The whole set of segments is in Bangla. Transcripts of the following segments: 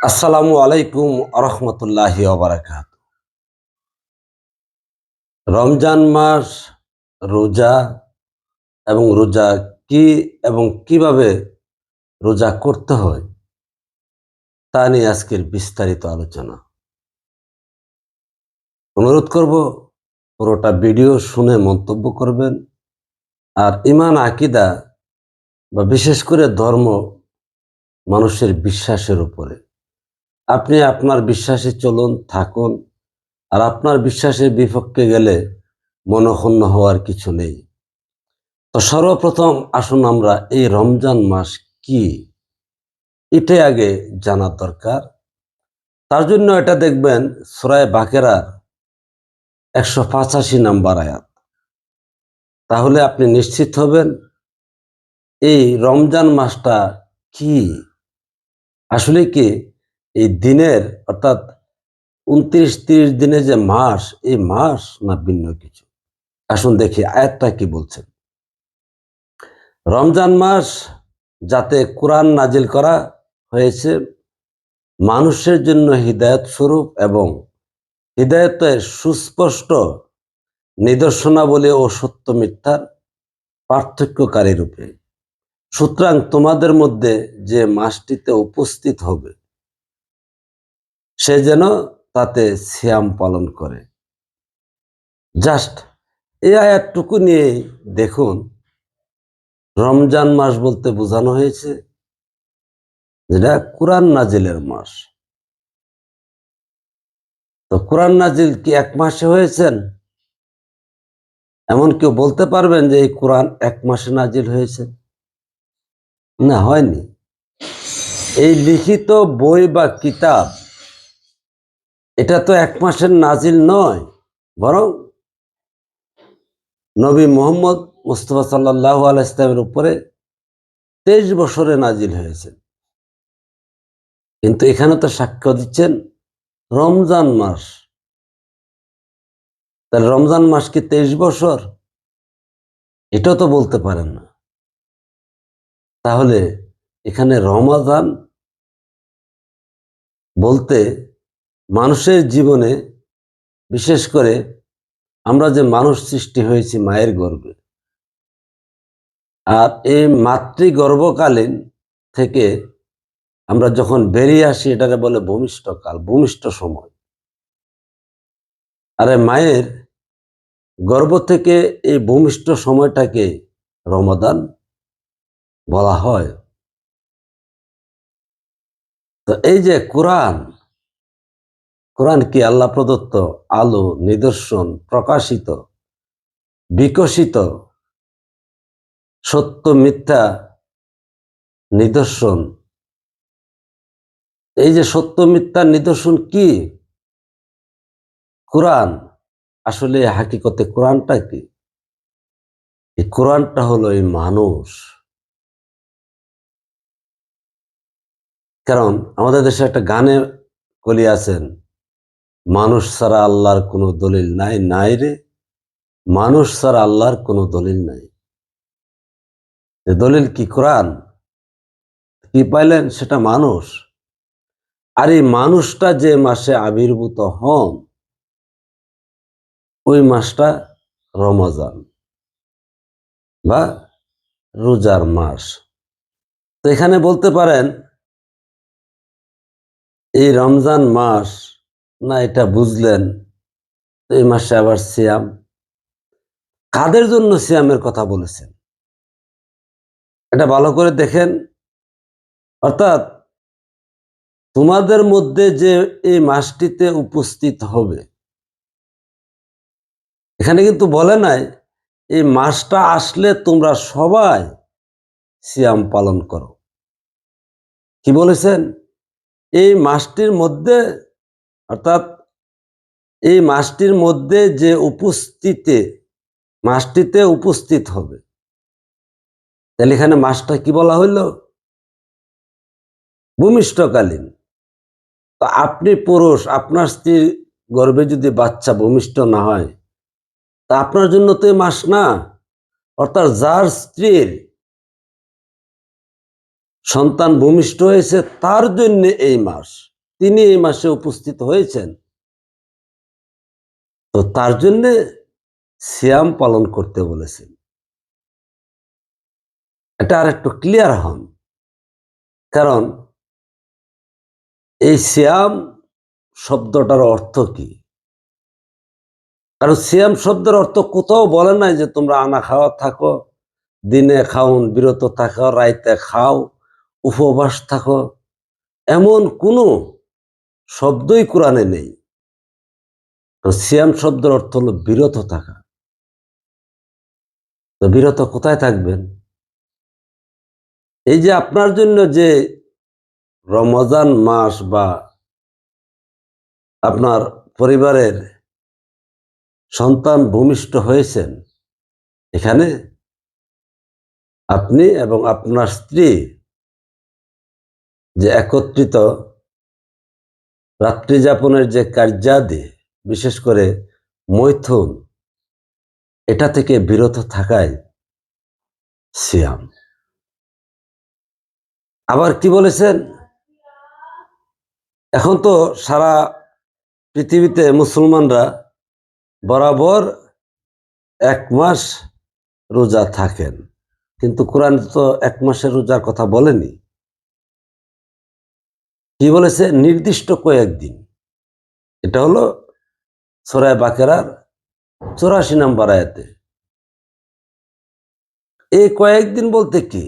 আসসালামু আলাইকুম আরহামতুল্লাহ বারাকাত। রমজান মাস রোজা এবং রোজা কি এবং কীভাবে রোজা করতে হয়, তা নিয়ে আজকের বিস্তারিত আলোচনা। অনুরোধ করব, পুরোটা ভিডিও শুনে মন্তব্য করবেন আর ইমান আকিদা বা বিশেষ করে ধর্ম মানুষের বিশ্বাসের উপরে। আপনি আপনার বিশ্বাসে চলুন, থাকুন। আর আপনার বিশ্বাসের বিপক্ষে গেলে মনক্ষুণ্ণ হওয়ার কিছু নেই। তো সর্বপ্রথম আসুন আমরা এই রমজান মাস কি? এটাই আগে জানার দরকার। তার জন্য এটা দেখবেন সুরায় বাকেরার একশো পঁচাশি নাম্বার আয়াত। তাহলে আপনি নিশ্চিত হবেন এই রমজান মাসটা কি? আসলে কি এই দিনের, অর্থাৎ উনত্রিশ তিরিশ দিনে যে মাস, এই মাস না ভিন্ন কিছু। আসুন দেখি আয়াতটা কি বলছেন রমজান মাস যাতে কোরআন নাজিল করা হয়েছে, মানুষের জন্য হৃদায়ত স্বরূপ এবং হৃদায়তের সুস্পষ্ট নিদর্শনাবলী ও সত্য মিথ্যার পার্থক্যকারী রূপে। সুতরাং তোমাদের মধ্যে যে মাসটিতে উপস্থিত হবে সে যেন তাতে সিয়াম পালন করে। জাস্ট এই আয়াতটুকু নিয়ে দেখুন, রমজান মাস বলতে বোঝানো হয়েছে যেটা কোরআন নাজিলের মাস। তো কোরআন নাজিল কি এক মাসে হয়েছেন? এমন কেউ বলতে পারবেন যে এই কোরআন এক মাসে নাজিল হয়েছে? না, হয়নি। এই লিখিত বই বা কিতাব এটা তো এক মাসের নাজিল নয়, বরং নবী মোহাম্মদ মুস্তফা সাল্লাহ আল ইসলামের উপরে তেইশ বছরে নাজিল হয়েছে। কিন্তু এখানে তো সাক্ষ্য দিচ্ছেন রমজান মাস। তাহলে রমজান মাস কি তেইশ বছর? এটাও তো বলতে পারেন না। তাহলে এখানে রমাজান বলতে মানুষের জীবনে, বিশেষ করে আমরা যে মানুষ সৃষ্টি হয়েছি মায়ের গর্ভে আর এই মাতৃগর্ভকালীন থেকে আমরা যখন বেরিয়ে আসি, এটাকে বলে ভূমিষ্ঠকাল, ভূমিষ্ঠ সময়। আরে মায়ের গর্ভ থেকে এই ভূমিষ্ঠ সময়টাকে রমাদান বলা হয়। তো এই যে কোরআন কোরআন কি আল্লাহ প্রদত্ত? আলো, নিদর্শন, প্রকাশিত, বিকশিত, সত্য, মিথ্যা, নিদর্শন। এই যে সত্য মিথ্যার নিদর্শন কি? কোরআন। আসলে হাকিকতে কোরআনটা কি? এই কোরআনটা হলো এই মানুষ। কারণ আমাদের দেশে একটা গানে কলি আছেন মানুষ ছাড়া আল্লাহর কোনো দলিল নাই নাই রে। মানুষ ছাড়া আল্লাহর কোনো দলিল নাই। দলিল কি কোরআন? কি পাইলেন? সেটা মানুষ। আর এই মানুষটা যে মাসে আবির্ভূত হন, ওই মাসটা রমজান বা রোজার মাস। তো এখানে বলতে পারেন, এই রমজান মাস না, এটা বুঝলেন। এই মাসে আবার সিয়াম। কাদের জন্য সিয়ামের কথা বলেছেন? এটা ভালো করে দেখেন। অর্থাৎ তোমাদের মধ্যে যে এই মাসটিতে উপস্থিত হবে, এখানে কিন্তু বলে নাই, এই মাসটা আসলে তোমরা সবাই সিয়াম পালন করো। কি বলেছেন? এই মাসটির মধ্যে অর্থাৎ এই মাসটির মধ্যে যে উপস্থিতে, মাসটিতে উপস্থিত হবে। তাহলে এখানে মাসটা কি বলা হইল? ভূমিষ্ঠকালীন। তো আপনি পুরুষ, আপনার স্ত্রীর গর্ভে যদি বাচ্চা ভূমিষ্ঠ না হয়, তা আপনার জন্য তো মাস না। অর্থাৎ যার স্ত্রীর সন্তান ভূমিষ্ঠ হয়েছে, তার জন্য এই মাস। তিনি এই মাসে উপস্থিত হয়েছেন। তো তার জন্য সিয়াম পালন করতে বলেছেন। এটা আর একটু ক্লিয়ার হন। কারণ এই সিয়াম শব্দটার অর্থ কি? কারণ সিয়াম শব্দের অর্থ কোথাও বলে নাই যে তোমরা আনা খাওয়া থাকো, দিনে খাউন বিরত থাকো, রাইতে খাও, উপবাস থাকো। এমন কোনো শব্দই কোরআনে নেই। সিয়াম শব্দের অর্থ হলো বিরত থাকা। তো বিরত কোথায় থাকবেন? এই যে আপনার জন্য যে রমজান মাস বা আপনার পরিবারের সন্তান ভূমিষ্ঠ হয়েছেন, এখানে আপনি এবং আপনার স্ত্রী যে একত্রিত রাত্রি যাপনের যে কার্যাদি, বিশেষ করে মৈথুন, এটা থেকে বিরত থাকায় সিয়াম। আবার কি বলেছেন? এখন তো সারা পৃথিবীতে মুসলমানরা বরাবর এক মাস রোজা থাকেন, কিন্তু কোরআন তো এক মাসের রোজার কথা বলেনি। কি বলেছে? নির্দিষ্ট কয়েকদিন। এটা হলো সরায় বাকেরার চৌরাশি নাম্বার আয়াতে। এই কয়েকদিন বলতে কি?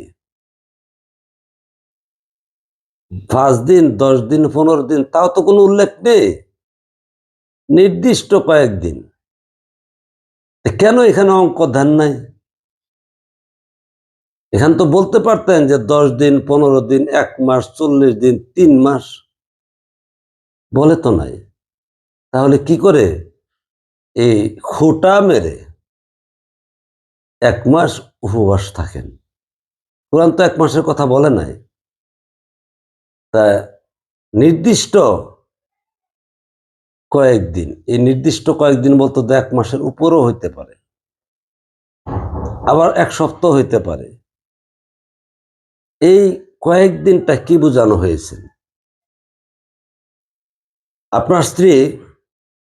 পাঁচ দিন, দশ দিন, পনেরো দিন, তাও তো কোনো উল্লেখ নেই। নির্দিষ্ট কয়েকদিন। কেন এখানে অঙ্ক ধ্যান নাই? এখান তো বলতে পারতেন যে দশ দিন, পনেরো দিন, এক মাস, চল্লিশ দিন, তিন মাস। বলে তো নাই। তাহলে কি করে? এই খোটা মেরে এক মাস উপবাস থাকেন। কোরআন তো এক মাসের কথা বলে নাই। তা নির্দিষ্ট কয়েকদিন, এই নির্দিষ্ট কয়েকদিন বলতে এক মাসের উপরও হইতে পারে। আবার এক সপ্তাহ হইতে পারে। এই কয়েকদিনটা কি বোঝানো হয়েছে? আপনার স্ত্রী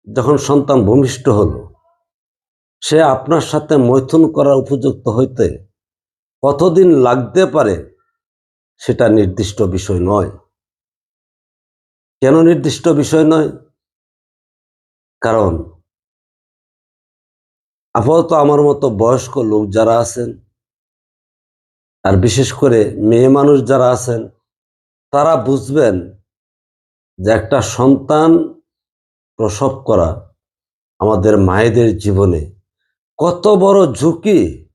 যখন সন্তান ভূমিষ্ঠ হলো, সে আপনার সাথে মৈথুন করার উপযুক্ত হইতে কতদিন লাগতে পারে সেটা নির্দিষ্ট বিষয় নয়। কেন নির্দিষ্ট বিষয় নয়? কারণ আপাতত আমার মতো বয়স্ক লোক যারা আছেন আর বিশেষ করে মেয়ে মানুষ যারা আছেন, তারা বুঝবেন যে একটা সন্তান প্রসব করা আমাদের মায়েদের জীবনে কত বড় ঝুঁকি।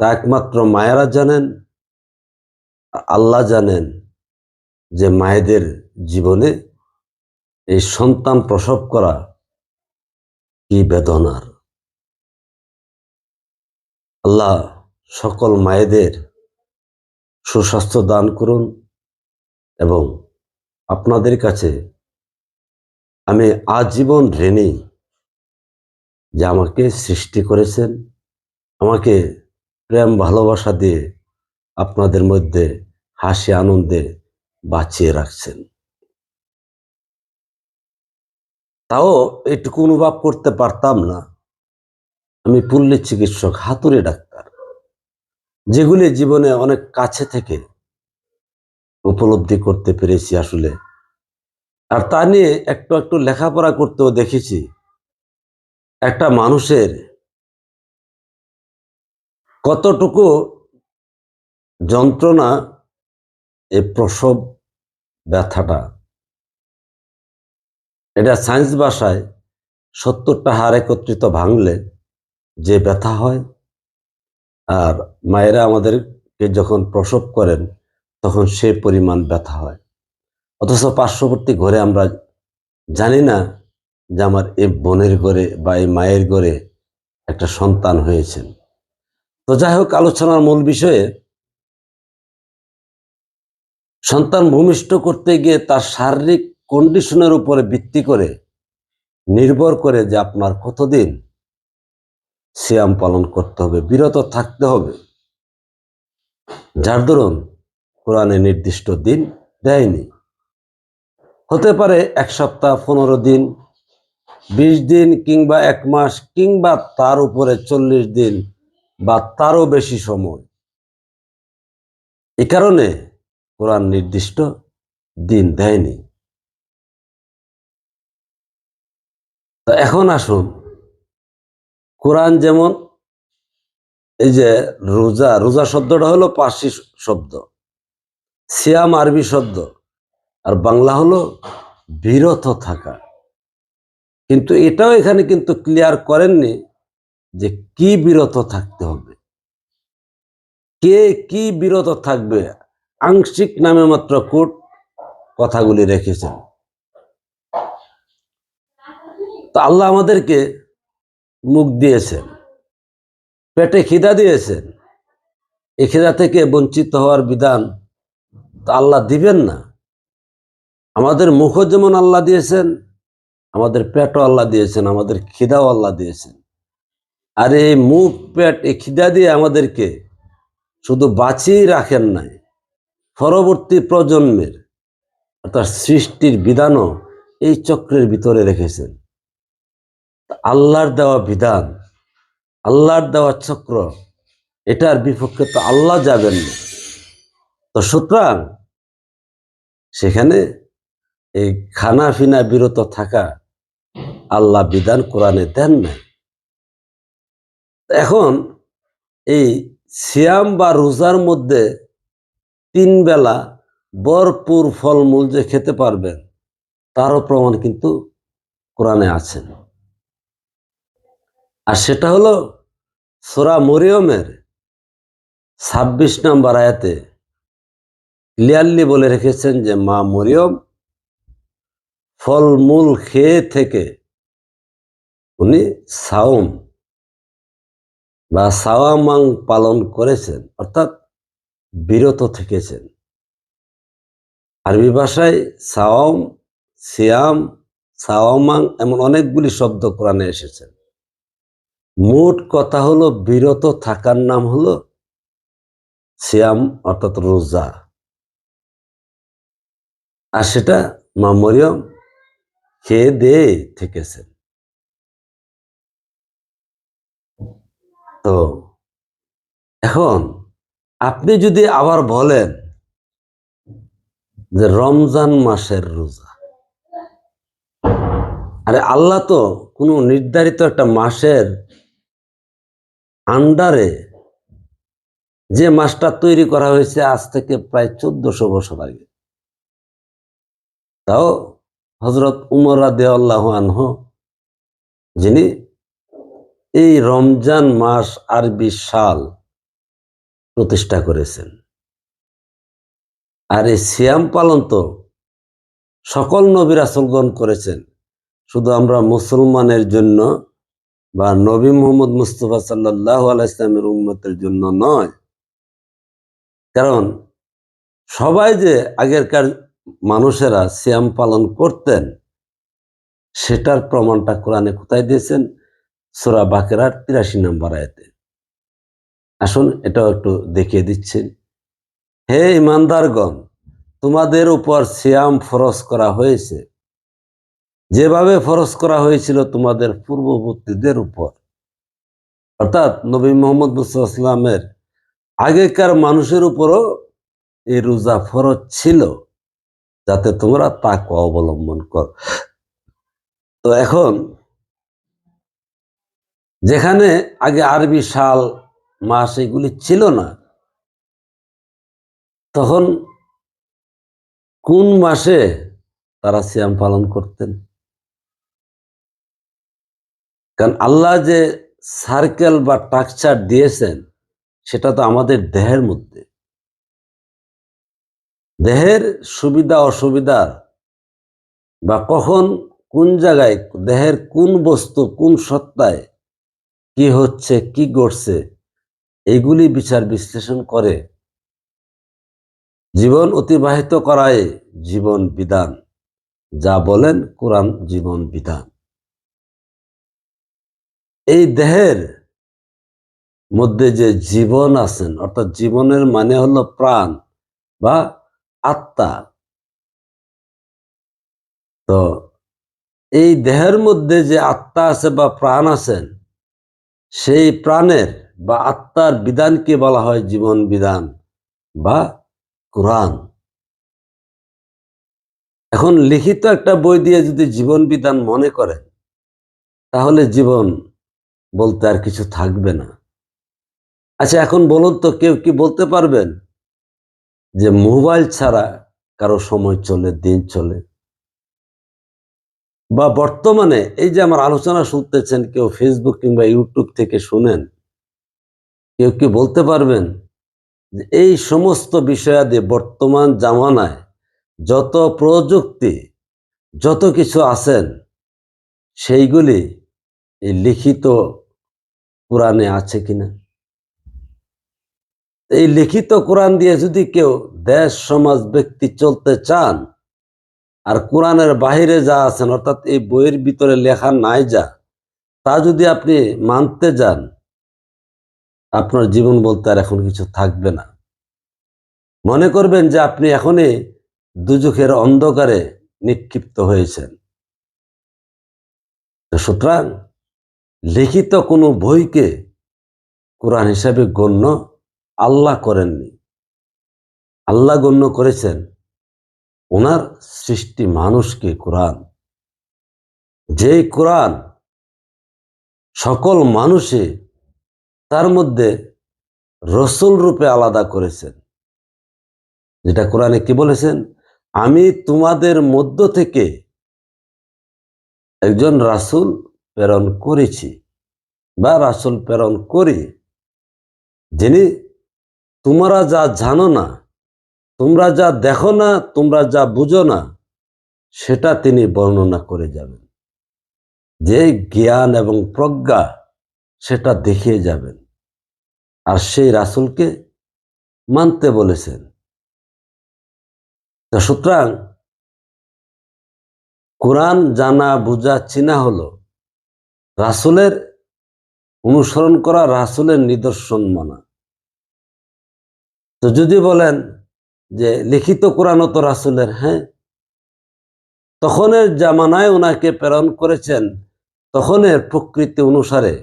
তা একমাত্র মায়েরা জানেন আল্লাহ জানেন যে মায়েদের জীবনে এই সন্তান প্রসব করা কি বেদনার। আল্লাহ সকল মায়েদের সুস্বাস্থ্য দান করুন এবং আপনাদের কাছে আমি আজীবন ঋণী যে আমাকে সৃষ্টি করেছেন, আমাকে প্রেম ভালোবাসা দিয়ে আপনাদের মধ্যে হাসি আনন্দে বাঁচিয়ে রাখছেন। তাও এটুকু অনুভব করতে পারতাম না। আমি পল্লী চিকিৎসক, হাতুড়ে ডাক্তার। যেগুলি জীবনে অনেক কাছে থেকে উপলব্ধি করতে পেরেছি আসলে। আর তা নিয়ে একটু একটু লেখাপড়া করতেও দেখেছি। একটা মানুষের কতটুকু যন্ত্রণা এ প্রসব ব্যথাটা। এটা সায়েন্স ভাষায় সত্তরটা হার একত্রিত ভাঙলে যে ব্যথা হয় আর মায়েরা আমাদেরকে যখন প্রসব করেন, তখন সে পরিমাণ ব্যথা হয়। অথচ পার্শ্ববর্তী ঘরে আমরা জানি না যে আমার এই বোনের ঘরে বা এই মায়ের ঘরে একটা সন্তান হয়েছেন। তো যাই হোক, আলোচনার মূল বিষয়ে সন্তান ভূমিষ্ঠ করতে গিয়ে তার শারীরিক কন্ডিশনের উপরে ভিত্তি করে নির্ভর করে যে আপনার কতদিন সিয়াম পালন করতে হবে, বিরত থাকতে হবে। যার দরুন কোরআনে নির্দিষ্ট দিন দেয়নি। হতে পারে এক সপ্তাহ, পনেরো দিন, বিশ দিন কিংবা এক মাস কিংবা তার উপরে চল্লিশ দিন বা তারও বেশি সময়। এ কারণে কোরআন নির্দিষ্ট দিন দেয়নি। তো এখন আসুন কোরআন যেমন এই যে রোজা রোজা শব্দটা হলো পার্সি শব্দ, সিয়াম আরবি শব্দ, আর বাংলা হলো বিরত থাকা। কিন্তু এটাও এখানে কিন্তু ক্লিয়ার করেননি যে কি বিরত থাকতে হবে। কে কি বিরত থাকবে? আংশিক নামে মাত্র কোট কথাগুলি রেখেছেন। তো আল্লাহ আমাদেরকে মুখ দিয়েছেন, পেটে খিদা দিয়েছেন এই খিদা থেকে বঞ্চিত হওয়ার বিধান তো আল্লাহ দিবেন না। আমাদের মুখও যেমন আল্লাহ দিয়েছেন, আমাদের পেটও আল্লাহ দিয়েছেন, আমাদের খিদাও আল্লাহ দিয়েছেন। আর এই মুখ, পেট, এই খিদা দিয়ে আমাদেরকে শুধু বাঁচিয়ে রাখেন নাই, পরবর্তী প্রজন্মের, অর্থাৎ সৃষ্টির বিধানও এই চক্রের ভিতরে রেখেছেন। আল্লাহর দেওয়া বিধান, আল্লাহর দেওয়া চক্র, এটার বিপক্ষে তো আল্লাহ যাবেন না। তো সুতরাং সেখানে এই খানা ফিনা বিরত থাকা আল্লাহ বিধান কোরআনে দেন নাই এখন এই সিয়াম বা রোজার মধ্যে তিন বেলা ভরপুর ফলমূল যে খেতে পারবেন, তারও প্রমাণ কিন্তু কোরআনে আছেন আর সেটা হলো সোরা মরিয়মের ছাব্বিশ নম্বর আয়াতে ক্লিয়ারলি বলে রেখেছেন যে, মা মরিয়ম ফলমূল খেয়ে থেকে উনি সাওম বা সাওয়ামাং পালন করেছেন, অর্থাৎ বিরত থেকেছেন। আরবি ভাষায় সাওম, সিয়াম, সাওয়ামাং এমন অনেকগুলি শব্দ কোরআনে এসেছেন মোট কথা হলো, বিরত থাকার নাম হলো সিয়াম, অর্থাৎ রোজা। আর সেটা মা মরিয়ম খেয়ে দিয়ে থেকেছেন। তো এখন আপনি যদি আবার বলেন যে রমজান মাসের রোজা, আরে আল্লাহ তো কোনো নির্ধারিত একটা মাসের আন্ডারে যে মাসটা তৈরি করা হয়েছে আজ থেকে প্রায় চোদ্দশো বছর আগে। তাও হজরত উমর রাদিয়াল্লাহ আনহ, যিনি এই রমজান মাস আরবি সাল প্রতিষ্ঠা করেছেন। আর এই সিয়াম পালন তো সকল নবী রাসুলগণ করেছেন। শুধু আমরা মুসলমানের জন্য বা নবী মোহাম্মদ মুস্তফা সাল্লাহ আলাইসলামের উম্মতের জন্য নয়। কারণ সবাই যে আগেরকার মানুষেরা সিয়াম পালন করতেন, সেটার প্রমাণটা কোরআনে কোথায় দিয়েছেন? সোরা বাকেরার তিরাশি নম্বর আয়াতে। আসুন এটাও একটু দেখিয়ে দিচ্ছেন হে ইমানদারগণ, তোমাদের উপর সিয়াম ফরজ করা হয়েছে। যেভাবে ফরজ করা হয়েছিল তোমাদের পূর্ববর্তীদের উপর। অর্থাৎ নবী মোহাম্মদ মুসাল্লামের আগেকার মানুষের উপরও এই রোজা ফরজ ছিল, যাতে তোমরা তাকে অবলম্বন কর। তো এখন যেখানে আগে আরবি সাল মাস এগুলি ছিল না, তখন কোন মাসে তারা সিয়াম পালন করতেন? কারণ আল্লাহ যে সার্কেল বা টাকচার দিয়েছেন, সেটা তো আমাদের দেহের মধ্যে। দেহের সুবিধা, অসুবিধার বা কখন কোন জায়গায়, দেহের কোন বস্তু, কোন সত্তায় কি হচ্ছে, কি ঘটছে, এগুলি বিচার বিশ্লেষণ করে জীবন অতিবাহিত করায় জীবন বিধান। যা বলেন কোরআন জীবন বিধান। এই দেহের মধ্যে যে জীবন আছেন, অর্থাৎ জীবনের মানে হলো প্রাণ বা আত্মা। তো এই দেহের মধ্যে যে আত্মা আছে বা প্রাণ আছেন, সেই প্রাণের বা আত্মার বিধানকে বলা হয় জীবন বিধান বা কোরআন। এখন লিখিত একটা বই দিয়ে যদি জীবন বিধান মনে করেন, তাহলে জীবন বলতে আর কিছু থাকবে না। আচ্ছা এখন বলুন তো কেউ কি বলতে পারবেন যে মোবাইল ছাড়া কারও সময় চলে, দিন চলে? বা বর্তমানে এই যে আমার আলোচনা শুনতেছেন, কেউ ফেসবুক কিংবা ইউটিউব থেকে শুনেন, কেউ কি বলতে পারবেন যে এই সমস্ত বিষয়াদি বর্তমান জামানায় যত প্রযুক্তি, যত কিছু আছেন, সেইগুলি এই লিখিত কোরআনে আছে কিনা? এই লিখিত কোরআন দিয়ে যদি কেউ দেশ, সমাজ, ব্যক্তি চলতে চান, আর কোরআনের বাহিরে যা আছেন, অর্থাৎ এই বইয়ের ভিতরে লেখা নাই যা, তা যদি আপনি মানতে যান, আপনার জীবন বলতে আর এখন কিছু থাকবে না। মনে করবেন যে আপনি এখনই দুজখের অন্ধকারে নিক্ষিপ্ত হয়েছেন। সুতরাং লিখিত কোনো বইকে কোরআন হিসাবে গণ্য আল্লাহ করেননি। আল্লাহ গণ্য করেছেন ওনার সৃষ্টি মানুষকে কোরআন। যে কোরআন সকল মানুষে তার মধ্যে রসুল রূপে আলাদা করেছেন। যেটা কোরআনে কি বলেছেন? আমি তোমাদের মধ্য থেকে একজন রাসূল প্রেরণ করেছি বা রাসুল প্রেরণ করি। যিনি তোমরা যা জানো না, তোমরা যা দেখো না, তোমরা যা বুঝো না, সেটা তিনি বর্ণনা করে যাবেন। যে জ্ঞান এবং প্রজ্ঞা সেটা দেখিয়ে যাবেন। আর সেই রাসুলকে মানতে বলেছেন। সুতরাং কোরআন জানা, বুঝা, চিনা হলো রাসূলের অনুসরণ করা রাসূলের নিদর্শন মানা। তো যদি বলেন যে লিখিত কোরআনও তো রাসূলের হ্যাঁ? তখনের জামানায় ওনাকে প্রেরণ করেছেন তখনের প্রকৃতি অনুসারে।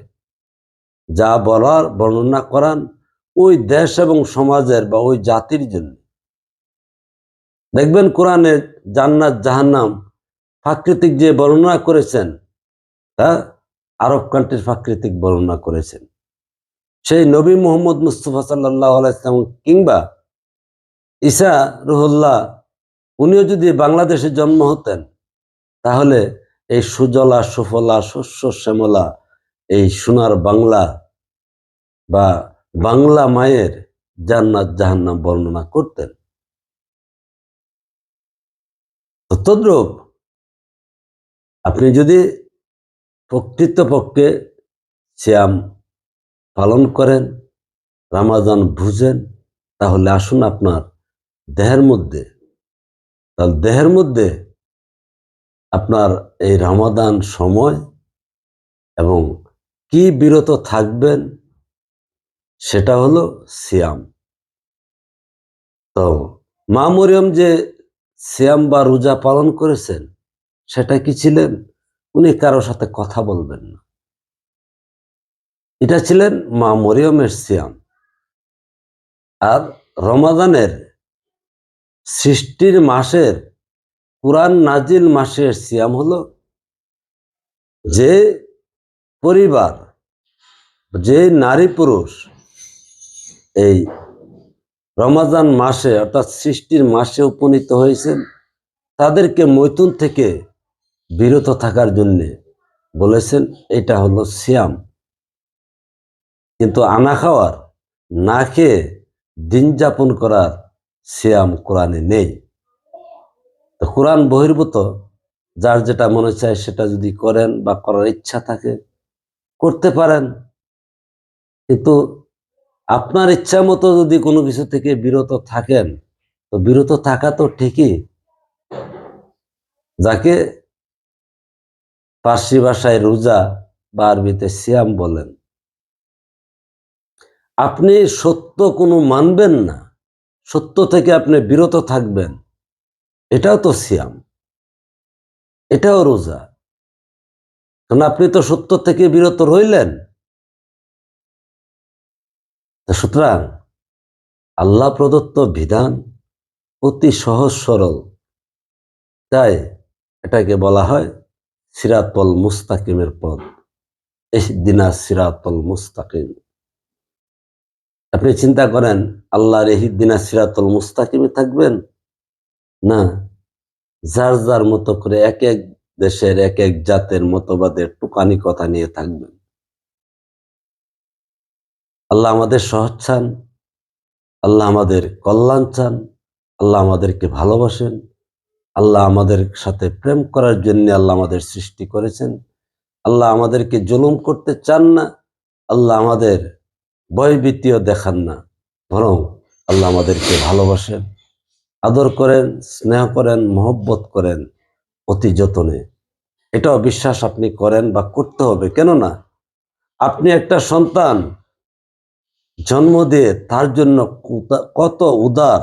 যা বলার, বর্ণনা করান ওই দেশ এবং সমাজের বা ওই জাতির জন্য। দেখবেন কোরআনে জান্নাত, জাহান্নাম প্রাকৃতিক যে বর্ণনা করেছেন তা আরব কান্ট্রির প্রাকৃতিক বর্ণনা করেছেন। সেই নবী মোহাম্মদ মুস্তফা সাল্লাহ আলাইসলাম কিংবা ঈসা রুহুল্লাহ, উনিও যদি বাংলাদেশে জন্ম হতেন, তাহলে এই সুজলা, সুফলা, শস্য, শ্যামলা, এই সোনার বাংলা বা বাংলা মায়ের জান্নাত জাহান্নাম বর্ণনা করতেন। তদ্রূপ আপনি যদি প্রকৃতপক্ষে শ্যাম পালন করেন রামাজান বুঝেন তাহলে আসুন আপনার দেহের মধ্যে। তাহলে দেহের মধ্যে আপনার এই রামাদান সময় এবং কি বিরত থাকবেন সেটা হলো সিয়াম তো মা মরিয়ম যে সিয়াম বা রোজা পালন করেছেন, সেটা কি ছিলেন? উনি কারও সাথে কথা বলবেন না। এটা ছিলেন মা মরিয়মের সিয়াম। আর রমাদানের সৃষ্টির মাসের, কোরআন নাজিল মাসের সিয়াম হলো যে পরিবার, যে নারী পুরুষ এই রমাজান মাসে অর্থাৎ সৃষ্টির মাসে উপনীত হয়েছেন, তাদেরকে মৈথুন থেকে বিরত থাকার জন্য বলেছেন, এটা হলো সিয়াম। কিন্তু আনা খাওয়ার, না খেয়ে দিন যাপন করার সিয়াম কোরআনে নেই। তো কোরআন বহির্ভূত, যার যেটা মনে চায় সেটা যদি করেন বা করার ইচ্ছা থাকে, করতে পারেন। কিন্তু আপনার ইচ্ছা মতো যদি কোনো কিছু থেকে বিরত থাকেন, তো বিরত থাকা তো ঠিকই। যাকে পার্সি ভাষায় রোজা বা আরবিতে সিয়াম বলেন। আপনি সত্য কোনো মানবেন না, সত্য থেকে আপনি বিরত থাকবেন, এটাও তো সিয়াম, এটাও রোজা। কারণ আপনি তো সত্য থেকে বিরত রইলেন। সুতরাং আল্লাহ প্রদত্ত বিধান অতি সহজ সরল, তাই এটাকে বলা হয় সিরাতল মুস্তাকিমের পদ দিনা সিরাতল মুস্তাকিম। আপনি চিন্তা করেন, আল্লাহর দিনা সিরাতল মুস্তাকিমে থাকবেন? না। যার যার মতো করে এক এক দেশের এক এক জাতের মতবাদের টুকানি কথা নিয়ে থাকবেন। আল্লাহ আমাদের সহজ চান, আল্লাহ আমাদের কল্যাণ চান, আল্লাহ আমাদেরকে ভালোবাসেন। আল্লাহ আমাদের সাথে প্রেম করার জন্য আল্লাহ আমাদের সৃষ্টি করেছেন। আল্লাহ আমাদেরকে জুলুম করতে চান না। আল্লাহ আমাদের ভয়ভীতিও দেখান না। বরং আল্লাহ আমাদেরকে ভালোবাসেন, আদর করেন, স্নেহ করেন, মহব্বত করেন অতি যতনে। এটাও বিশ্বাস আপনি করেন বা করতে হবে, কেননা আপনি একটা সন্তান, জন্ম দিয়ে তার জন্য কত উদার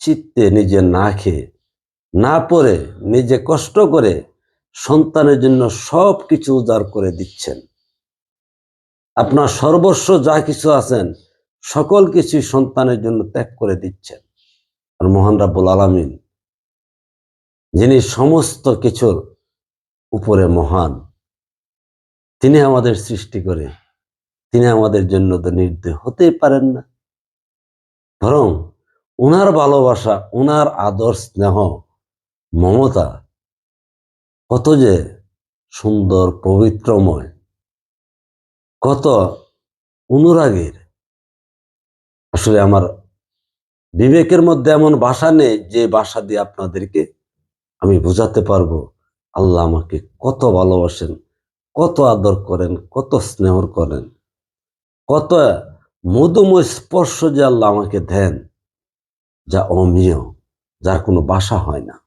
চিত্তে নিজে না খেয়ে না পড়ে, নিজে কষ্ট করে সন্তানের জন্য সব কিছু উদার করে দিচ্ছেন। আপনার সর্বস্ব যা কিছু আছেন, সকল কিছু সন্তানের জন্য ত্যাগ করে দিচ্ছেন। আর মহান রাব্বুল আলামিন, যিনি সমস্ত কিছুর উপরে মহান, তিনি আমাদের সৃষ্টি করে, তিনি আমাদের জন্য তো নির্দয় হতেই পারেন না। বরং ওনার ভালোবাসা ওনার আদর স্নেহ মমতা, কত যে সুন্দর, পবিত্রময়, কত অনুরাগের। আসলে আমার বিবেকের মধ্যে এমন ভাষা নেই যে ভাষা দিয়ে আপনাদেরকে আমি বোঝাতে পারব, আল্লাহ আমাকে কত ভালোবাসেন, কত আদর করেন, কত স্নেহ করেন, কত মধুময় স্পর্শ যে আল্লাহ আমাকে দেন, যা অমীয়, যার কোনো বাসা হয় না।